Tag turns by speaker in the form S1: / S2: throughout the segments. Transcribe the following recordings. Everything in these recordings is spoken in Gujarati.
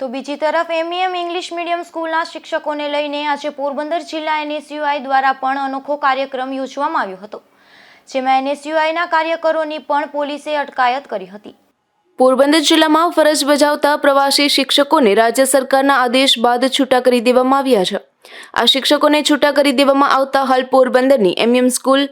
S1: તો બીજી તરફ એમઈએમ ઇંગ્લિશ મીડિયમ સ્કૂલના શિક્ષકોને લઈને આજે પોરબંદર જિલ્લા એનએસયુઆઈ દ્વારા પણ અનોખો કાર્યક્રમ યોજવામાં આવ્યો હતો, જેમાં એનએસયુઆઈના કાર્યકરોની પણ પોલીસે અટકાયત કરી હતી. પોરબંદર જિલ્લામાં ફરજ બજાવતા પ્રવાસી શિક્ષકોને રાજ્ય સરકારના આદેશ બાદ છૂટા કરી દેવામાં આવ્યા છે. આ શિક્ષકોને છૂટા કરી દેવામાં આવતા હાલ પોરબંદરની એમએમ સ્કૂલ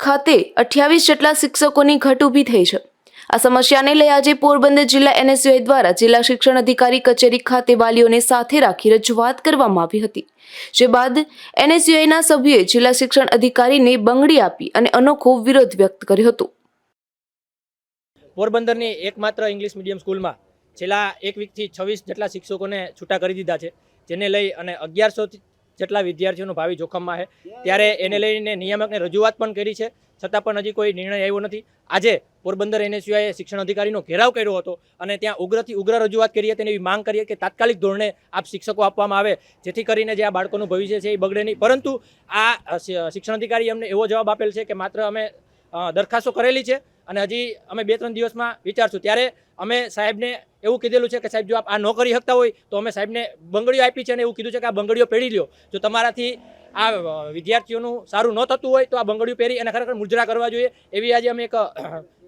S1: ખાતે અઠ્યાવીસ જેટલા શિક્ષકોની ઘટ ઊભી થઈ છે. આ સમસ્યાને લઈ આજે પોરબંદર જિલ્લા એનએસયુઆઈ દ્વારા જિલ્લા શિક્ષણ અધિકારી કચેરી ખાતે વાલીઓને સાથે રાખી રજૂઆત કરવામાં આવી હતી. જે બાદ એનએસયુઆઈના સભ્યોએ જિલ્લા શિક્ષણ અધિકારીને બંગડી આપી અને અનોખો વિરોધ વ્યક્ત કર્યો હતો.
S2: પોરબંદરની એકમાત્ર ઇંગ્લિશ મીડિયમ સ્કૂલમાં છેલ્લા એક વીકથી છવ્વીસ જેટલા શિક્ષકોને છૂટા કરી દીધા છે, જેને લઈ અને અગિયારસો જેટલા વિદ્યાર્થીઓનું ભાવિ જોખમમાં છે. ત્યારે એને લઈને નિયામકને રજૂઆત પણ કરી છે. છતાં પણ હજી કોઈ નિર્ણય આવ્યો નથી. આજે પોરબંદર એનએસયુઆઈએ શિક્ષણ અધિકારીનો ઘેરાવ કર્યો હતો અને ત્યાં ઉગ્રથી ઉગ્ર રજૂઆત કરીએ તેની માંગ કરીએ કે તાત્કાલિક ધોરણે આપ શિક્ષકો આપવામાં આવે, જેથી કરીને જે આ બાળકોનું ભવિષ્ય છે એ બગડે નહીં. પરંતુ આ શિક્ષણ અધિકારી અમને એવો જવાબ આપેલ છે કે માત્ર અમે દરખાસ્તો કરેલી છે અને હજી અમે બે ત્રણ દિવસમાં વિચારશું. ત્યારે અમે સાહેબને એવું કીધેલું છે કે સાહેબ, જો આપ આ ન કરી શકતા હોય, તો અમે સાહેબને બંગડીઓ આપી છે અને એવું કીધું છે કે આ બંગડીઓ પહેરી લ્યો. જો તમારાથી આ વિદ્યાર્થીઓનું સારું ન થતું હોય, તો આ બંગડીઓ પહેરી અને ખરેખર મુજરા કરવા જોઈએ એવી આજે અમે એક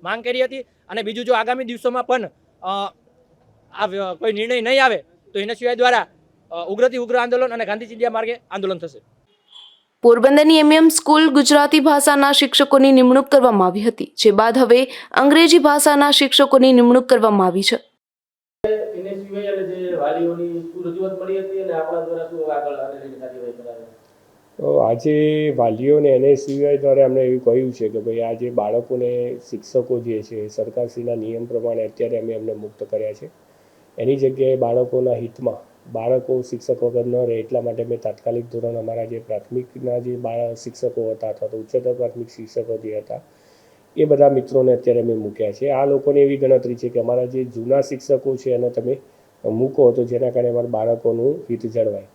S2: માંગ કરી હતી. અને બીજું, જો આગામી દિવસોમાં પણ આ કોઈ નિર્ણય નહીં આવે, તો એના સિવાય દ્વારા ઉગ્રથી ઉગ્ર આંદોલન અને ગાંધી ચિંડિયા માર્ગે આંદોલન થશે.
S1: પોરબંદરની એમએમ સ્કૂલ ગુજરાતી ભાષાના શિક્ષકોની નિમણૂક કરવામાં આવી હતી જે બાદ હવે અંગ્રેજી ભાષાના શિક્ષકોની નિમણૂક કરવામાં આવી છે.
S3: એને સિવાય અને જે વાલીઓની શું રજૂઆત મળી હતી અને આપણા દ્વારા શું આગળ આને લઈને કાર્યવાહી કરાવે?
S4: તો આજે વાલીઓને એને સિવાય દ્વારા અમને એવું કહ્યું છે કે ભાઈ આ જે બાળકોને શિક્ષકો જે છે સરકારશ્રીના નિયમ પ્રમાણે અત્યારે અમે એમને મુક્ત કર્યા છે. એની જગ્યાએ બાળકોના હિતમાં બાળકો, શિક્ષક વગર ન રહે એટલા માટે મેં તાત્કાલિક ધોરણ અમારા જે પ્રાથમિકના જે બાળ શિક્ષકો હતા અથવા તો ઉચ્ચતર પ્રાથમિક શિક્ષકો જે હતા, એ બધા મિત્રોને અત્યારે મેં મૂક્યા છે. આ લોકોની એવી ગણતરી છે કે અમારા જે જૂના શિક્ષકો છે એને તમે મૂકો તો જેના કારણે અમારા બાળકોનું હિત જળવાય.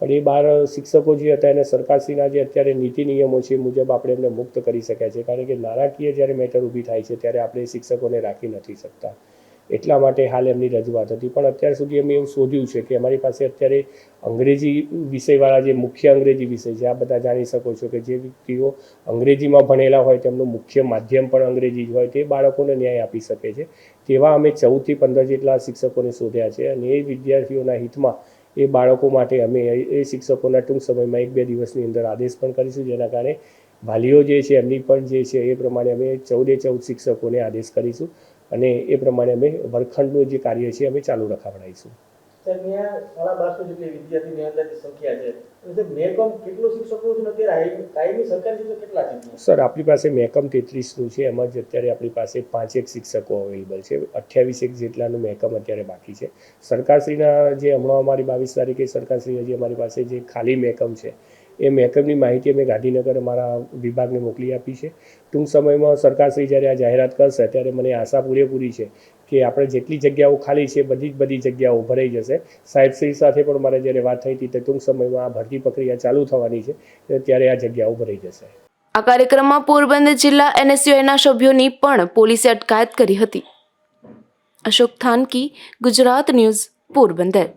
S4: પણ એ બાર શિક્ષકો જે હતા એને સરકારશ્રીના જે અત્યારે નીતિ નિયમો છે એ મુજબ આપણે એમને મુક્ત કરી શક્યા છે. કારણ કે નાણાકીય જ્યારે મેટર ઊભી થાય છે ત્યારે આપણે શિક્ષકોને રાખી નથી શકતા. એટલા માટે હાલ એમની રજૂઆત હતી. પણ અત્યાર સુધી અમે એવું શોધ્યું છે કે અમારી પાસે અત્યારે અંગ્રેજી વિષયવાળા જે મુખ્ય અંગ્રેજી વિષય છે, આ બધા જાણી શકો છો કે જે વ્યક્તિઓ અંગ્રેજીમાં ભણેલા હોય તેમનું મુખ્ય માધ્યમ પણ અંગ્રેજી જ હોય તે બાળકોને ન્યાય આપી શકે છે. તેવા અમે ચૌદથી પંદર જેટલા શિક્ષકોને શોધ્યા છે અને એ વિદ્યાર્થીઓના હિતમાં એ બાળકો માટે અમે એ શિક્ષકોના ટૂંક સમયમાં એક બે દિવસની અંદર આદેશ પણ કરીશું. જેના કારણે વાલીઓ જે છે એમની પણ જે છે એ પ્રમાણે અમે ચૌદે ચૌદ શિક્ષકોને આદેશ કરીશું. અને એ પ્રમાણે અમે વર્ગખંડનું જે કાર્ય છે અમે ચાલુ રખાવડાવીશું? સર આપણી પાસે મેકમ તેત્રીસનું છે એમાં જ અત્યારે આપણી પાસે પાંચેક શિક્ષકો અવેલેબલ છે અઠ્યાવીસ એક જેટલાનું મેકમ અત્યારે બાકી છે. સરકારશ્રીના જે હમણાં અમારી બાવીસ તારીખે સરકારશ્રીના જે અમારી પાસે જે ખાલી મેકમ છે એ મહેકમની માહિતી અમે ગાંધીનગર અમારા વિભાગને મોકલી આપી છે. ટૂંક સમયમાં સરકારશ્રી જ્યારે આ જાહેરાત કરશે ત્યારે મને આશા પૂરેપૂરી છે કે આપણે જેટલી જગ્યાઓ ખાલી છે, બધી જ બધી જગ્યાઓ ભરાઈ જશે. સાહેબશ્રી સાથે પણ મારે જ્યારે વાત થઈ હતી તો ટૂંક સમયમાં આ ભરતી પ્રક્રિયા ચાલુ થવાની છે, ત્યારે આ જગ્યાઓ ભરાઈ જશે.
S1: આ કાર્યક્રમમાં પોરબંદર જિલ્લા એનએસયુઆઈના સભ્યોની પણ પોલીસે અટકાયત કરી હતી. અશોક થાનકી, ગુજરાત ન્યૂઝ, પોરબંદર.